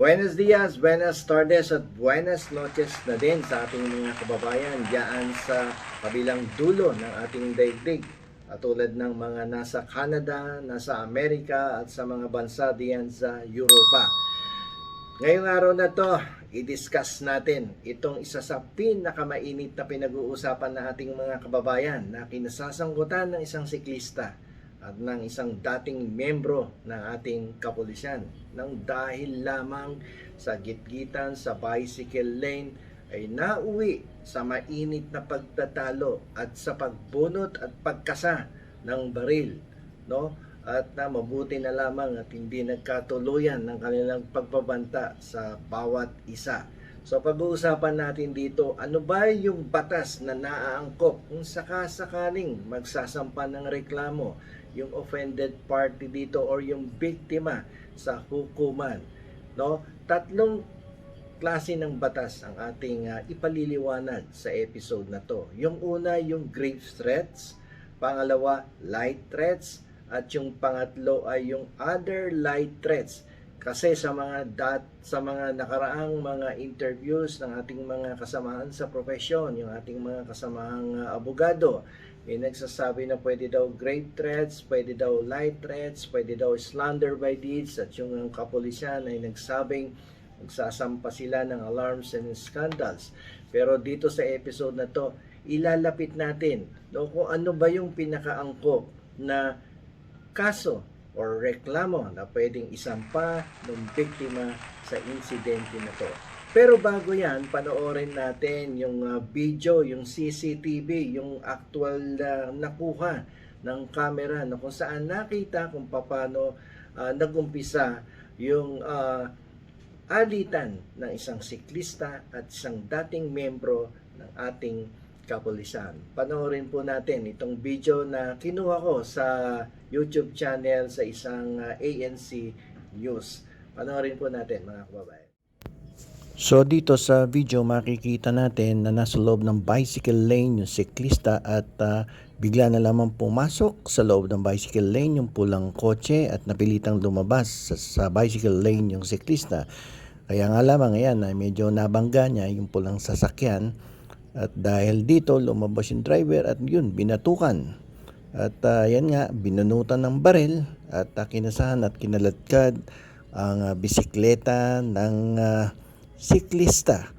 Buenos dias, buenas tardes at buenas noches na din sa ating mga kababayan diyan sa kabilang dulo ng ating daigdig. At tulad ng mga nasa Canada, nasa Amerika at sa mga bansa diyan sa Europa. Ngayong araw na to, i-discuss natin itong isa sa pinakamainit na pinag-uusapan ng ating mga kababayan na kinasasangkutan ng isang siklista at ng isang dating membro ng ating kapulisan. Nang dahil lamang sa gitgitan sa bicycle lane ay nauwi sa mainit na pagtatalo at sa pagbunot at pagkasa ng baril no? At na mabuti na lamang at hindi nagkatuluyan ng kanilang pagbabanta sa bawat isa. So pag-uusapan natin dito, ano ba yung batas na naaangkop kung sakasakaling magsasampa ng reklamo yung offended party dito or yung biktima sa hukuman. No? Tatlong klase ng batas ang ating uh, ipaliliwanag sa episode na to. Yung una, yung grave threats. Pangalawa, light threats. At yung pangatlo ay yung other light threats. Kasi sa mga dat sa mga nakaraang mga interviews ng ating mga kasamahan sa profesyon, yung ating mga kasamahang uh, abogado, may nagsasabi na pwede daw grave threats, pwede daw light threats, pwede daw slander by deeds at yung ang kapulisan ay nagsabing magsasampa sila ng alarms and scandals. Pero dito sa episode na to, ilalapit natin no, kung ano ba yung pinakaangkop na kaso or reklamo na pwedeng isampa ng biktima sa insidente na to. Pero bago yan, panoorin natin yung uh, video, yung CCTV, yung actual uh, nakuha ng camera na kung saan nakita kung paano uh, nagumpisa yung uh, alitan ng isang siklista at isang dating membro ng ating kapulisan. Panoorin po natin itong video na kinuha ko sa YouTube channel sa isang uh, ANC News. Panoorin po natin mga kababayan. So dito sa video makikita natin na nasa loob ng bicycle lane yung siklista at ah, bigla na lamang pumasok sa loob ng bicycle lane yung pulang kotse at napilitang lumabas sa, sa bicycle lane yung siklista. Kaya nga lamang yan ay medyo nabangga niya yung pulang sasakyan at dahil dito lumabas yung driver at yun binatukan. At ah, yan nga binunutan ng baril at uh, kinasahan at kinalatkad ang ah, bisikleta ng ah, siklista.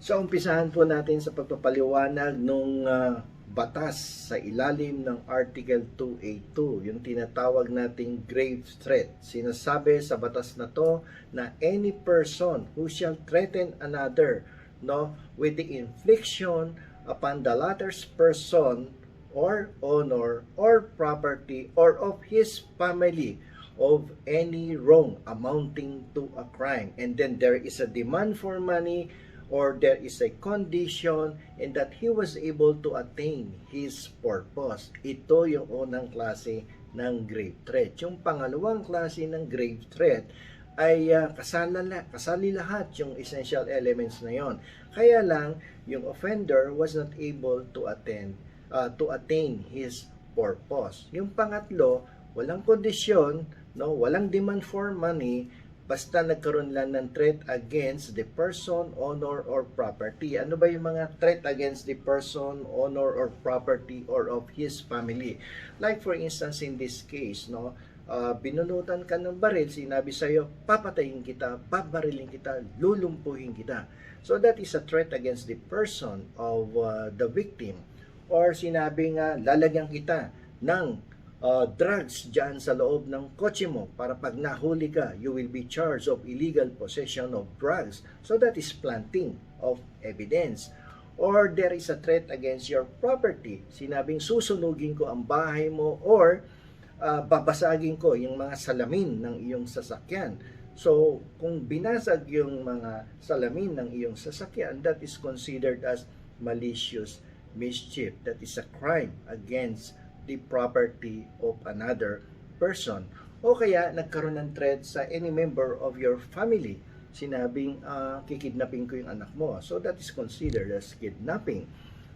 So umpisahan po natin sa pagpapaliwanag nung ah, batas sa ilalim ng Article 282, yung tinatawag nating grave threat. Sinasabi sa batas na to na any person who shall threaten another no with the infliction upon the latter's person or honor or property or of his family of any wrong amounting to a crime and then there is a demand for money or there is a condition and that he was able to attain his purpose. Ito yung unang klase ng grave threat. Yung pangalawang klase ng grave threat ay uh, kasala, kasali lahat yung essential elements na yon. Kaya lang, yung offender was not able to attend uh, to attain his purpose. Yung pangatlo, walang kondisyon, no, walang demand for money, basta nagkaroon lang ng threat against the person, honor, or property. Ano ba yung mga threat against the person, honor, or property, or of his family? Like for instance, in this case, no, uh, binunutan ka ng baril, sinabi sa'yo, papatayin kita, babarilin kita, lulumpuhin kita. So that is a threat against the person of uh, the victim. Or sinabi nga, lalagyan kita ng uh, drugs dyan sa loob ng kotse mo para pag nahuli ka, you will be charged of illegal possession of drugs. So that is planting of evidence. Or there is a threat against your property. Sinabing susunugin ko ang bahay mo or uh, babasagin ko yung mga salamin ng iyong sasakyan. So, kung binasag yung mga salamin ng iyong sasakyan, that is considered as malicious mischief. That is a crime against the property of another person. O kaya nagkaroon ng threat sa any member of your family. Sinabing uh, kikidnapin ko yung anak mo. So that is considered as kidnapping.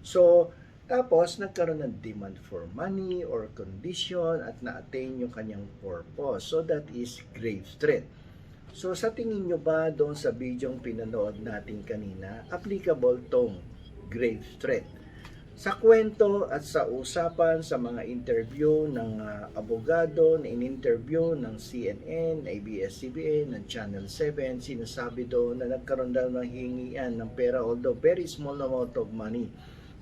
So tapos nagkaroon ng demand for money or condition at na-attain yung kanyang purpose. So that is grave threat. So sa tingin nyo ba doon sa bidyong pinanood natin kanina, applicable tong grave threat? Sa kwento at sa usapan sa mga interview ng ah, abogado na in-interview ng CNN, ABS-CBN, ng Channel 7, sinasabi doon na nagkaroon daw ng hingian ng pera although very small amount of money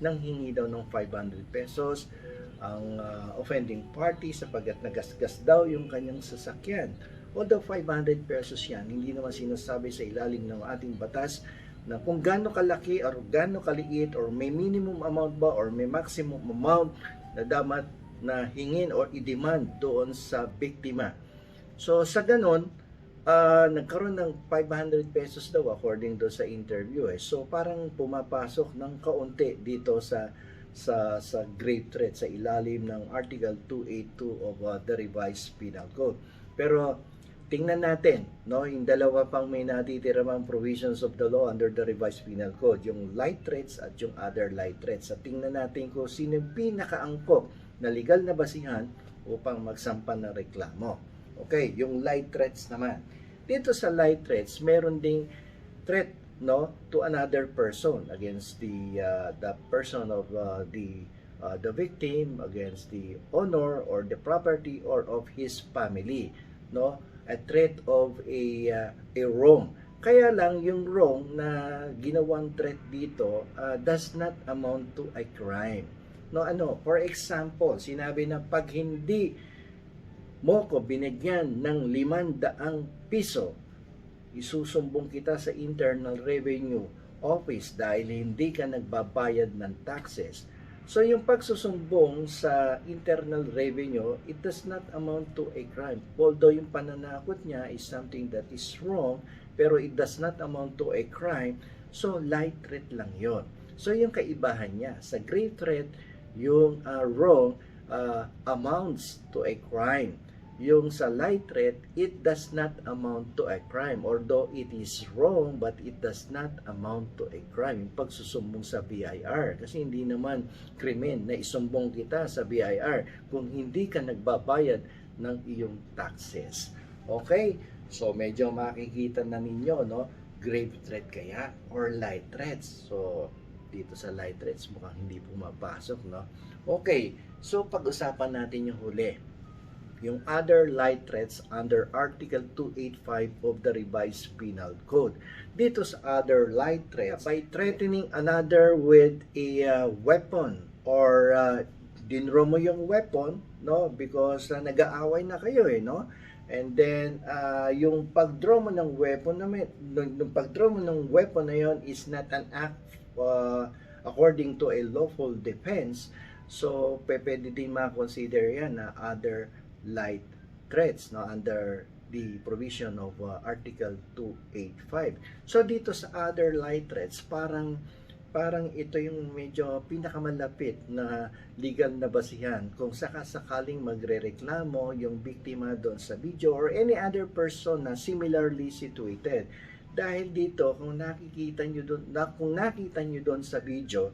nang hingi daw ng 500 pesos ang ah, offending party sapagat nagasgas daw yung kanyang sasakyan. Although 500 pesos yan, hindi naman sinasabi sa ilalim ng ating batas na kung gaano kalaki or gaano kaliit or may minimum amount ba or may maximum amount na dapat na hingin or i-demand doon sa biktima. So sa ganon, ah, nagkaroon ng 500 pesos daw according do sa interview eh. So parang pumapasok ng kaunti dito sa sa sa grave threat sa ilalim ng Article 282 of uh, the Revised Penal Code. Pero tingnan natin, no, yung dalawa pang may natitira provisions of the law under the Revised Penal Code, yung light threats at yung other light threats. At tingnan natin kung sino yung pinakaangkop na legal na basihan upang magsampa ng reklamo. Okay, yung light threats naman. Dito sa light threats, meron ding threat no to another person against the uh, the person of uh, the uh, the victim against the honor or the property or of his family no a threat of a uh, a wrong kaya lang yung wrong na ginawang threat dito uh, does not amount to a crime no ano for example sinabi na pag hindi mo ko binigyan ng limandaang piso isusumbong kita sa Internal Revenue Office dahil hindi ka nagbabayad ng taxes. So yung pagsusumbong sa Internal Revenue, it does not amount to a crime. Although yung pananakot niya is something that is wrong, pero it does not amount to a crime, so light threat lang yon. So yung kaibahan niya, sa grave threat, yung uh, wrong uh, amounts to a crime yung sa light threat, it does not amount to a crime. Although it is wrong, but it does not amount to a crime. Yung pagsusumbong sa BIR. Kasi hindi naman krimen na isumbong kita sa BIR kung hindi ka nagbabayad ng iyong taxes. Okay? So, medyo makikita na ninyo, no? Grave threat kaya or light threats. So, dito sa light threats mukhang hindi pumapasok, no? Okay. So, pag-usapan natin yung huli yung other light threats under Article 285 of the Revised Penal Code. Dito sa other light threats, by threatening another with a uh, weapon or uh, dinro mo yung weapon, no? Because uh, nag-aaway na kayo eh, no? And then, uh, yung pag-draw mo ng weapon naman, yung pag-draw mo ng weapon na yon is not an act uh, according to a lawful defense. So, pwede din ma-consider yan na other light threats no under the provision of uh, article 285 so dito sa other light threats parang parang ito yung medyo pinakamalapit na legal na basihan kung sakasakaling magrereklamo yung biktima doon sa video or any other person na similarly situated. Dahil dito kung nakikita nyo doon na, kung nakita nyo doon sa video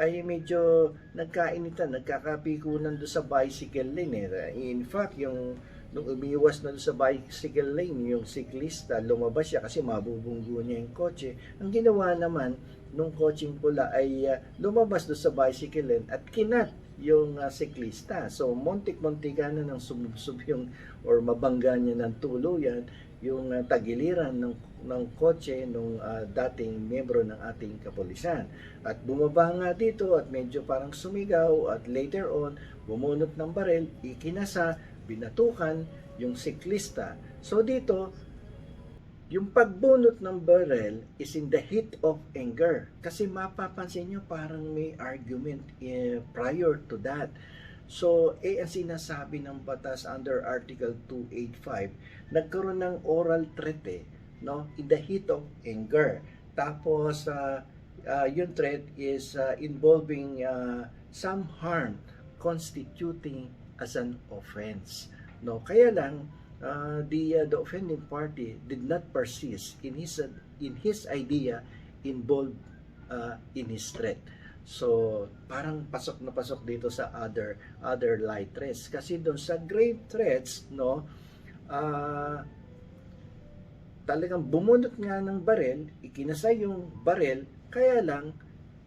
ay medyo nagkainitan, nagkakapikunan doon sa bicycle lane. Eh. In fact, yung nung umiwas na sa bicycle lane, yung siklista, lumabas siya kasi mabubunggo niya yung kotse. Ang ginawa naman nung kotseng pula ay uh, lumabas doon sa bicycle lane at kinat yung uh, siklista. So, montik-montika na ng sumubsob yung or mabangga niya ng tuluyan yung uh, tagiliran ng ng kotse nung uh, dating miyembro ng ating kapulisan. At bumaba nga dito at medyo parang sumigaw at later on bumunot ng barel, ikinasa, binatukan yung siklista. So dito, yung pagbunot ng barrel is in the heat of anger. Kasi mapapansin nyo parang may argument eh, prior to that. So, eh, ang sinasabi ng batas under Article 285, nagkaroon ng oral threat eh, no? in the heat of anger. Tapos, uh, uh, yung threat is uh, involving uh, some harm constituting as an offense. No, kaya lang uh, the uh, the offending party did not persist in his uh, in his idea involved uh, in his threat. So, parang pasok na pasok dito sa other other light threats kasi doon sa grave threats, no, uh, talagang bumunot nga ng barel, ikinasay yung barel, kaya lang,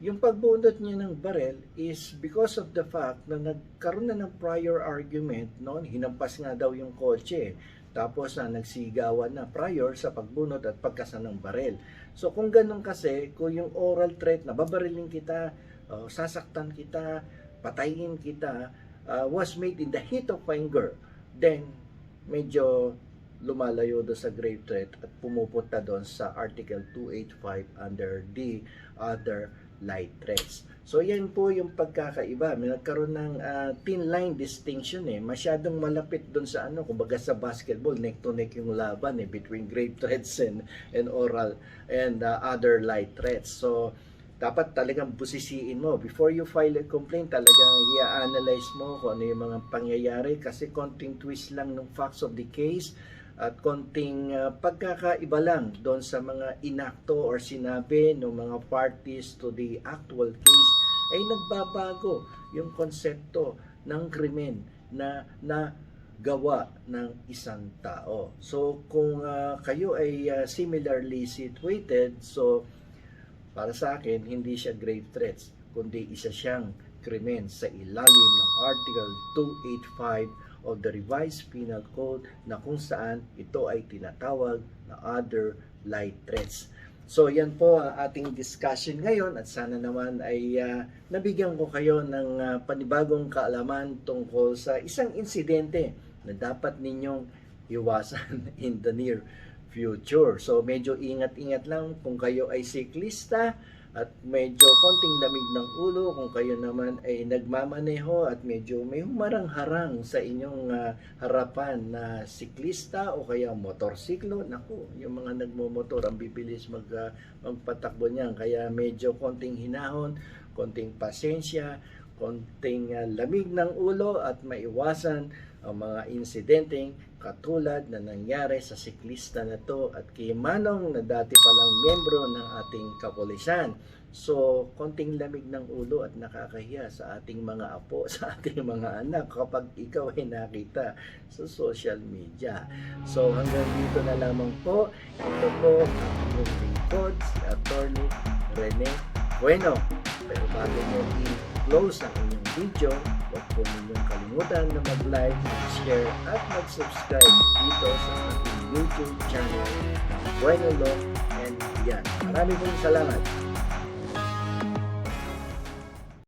yung pagbunot niya ng barel is because of the fact na nagkaroon na ng prior argument noon, hinampas nga daw yung kotse. Tapos na nagsigawan na prior sa pagbunot at pagkasa ng barel. So kung ganun kasi, kung yung oral threat, nababarilin kita, uh, sasaktan kita, patayin kita, uh, was made in the heat of anger, then medyo lumalayo doon sa grave threat at pumupunta doon sa Article 285 under the other light threats. So yan po yung pagkakaiba. May nagkaroon ng ah, thin line distinction eh. Masyadong malapit doon sa ano, kumbaga sa basketball, neck to neck yung laban eh between grave threats and and oral and ah, other light threats. So dapat talagang busisiin mo before you file a complaint talagang i-analyze mo kung ano yung mga pangyayari kasi konting twist lang ng facts of the case at konting uh, pagkakaiba lang doon sa mga inakto or sinabi ng mga parties to the actual case ay nagbabago yung konsepto ng krimen na na gawa ng isang tao. So kung uh, kayo ay uh, similarly situated, so para sa akin hindi siya grave threats, kundi isa siyang krimen sa ilalim ng Article 285 of the Revised Penal Code na kung saan ito ay tinatawag na other light threats. So yan po ang ating discussion ngayon at sana naman ay ah, nabigyan ko kayo ng ah, panibagong kaalaman tungkol sa isang insidente na dapat ninyong iwasan in the near future. So medyo ingat-ingat lang kung kayo ay siklista at medyo konting lamig ng ulo kung kayo naman ay nagmamaneho at medyo may humarang-harang sa inyong ah, harapan na siklista o kaya motorsiklo. Naku, yung mga nagmomotor ang bibilis mag, ah, magpatakbo niyan. Kaya medyo konting hinahon, konting pasensya, konting ah, lamig ng ulo at maiwasan ang mga insidenteng katulad na nangyari sa siklista na to at kay Manong na dati palang membro ng ating kapulisan. So, konting lamig ng ulo at nakakahiya sa ating mga apo, sa ating mga anak kapag ikaw ay nakita sa social media. So, hanggang dito na lamang po. Ito po ang inyong lingkod, si Atty. Rene Bueno. Pero bago mo i-close ang inyong video, huwag po ninyong kalimutan na mag-like, mag-share, at mag-subscribe dito sa ating YouTube channel, Bueno Law and Yan. Maraming salamat.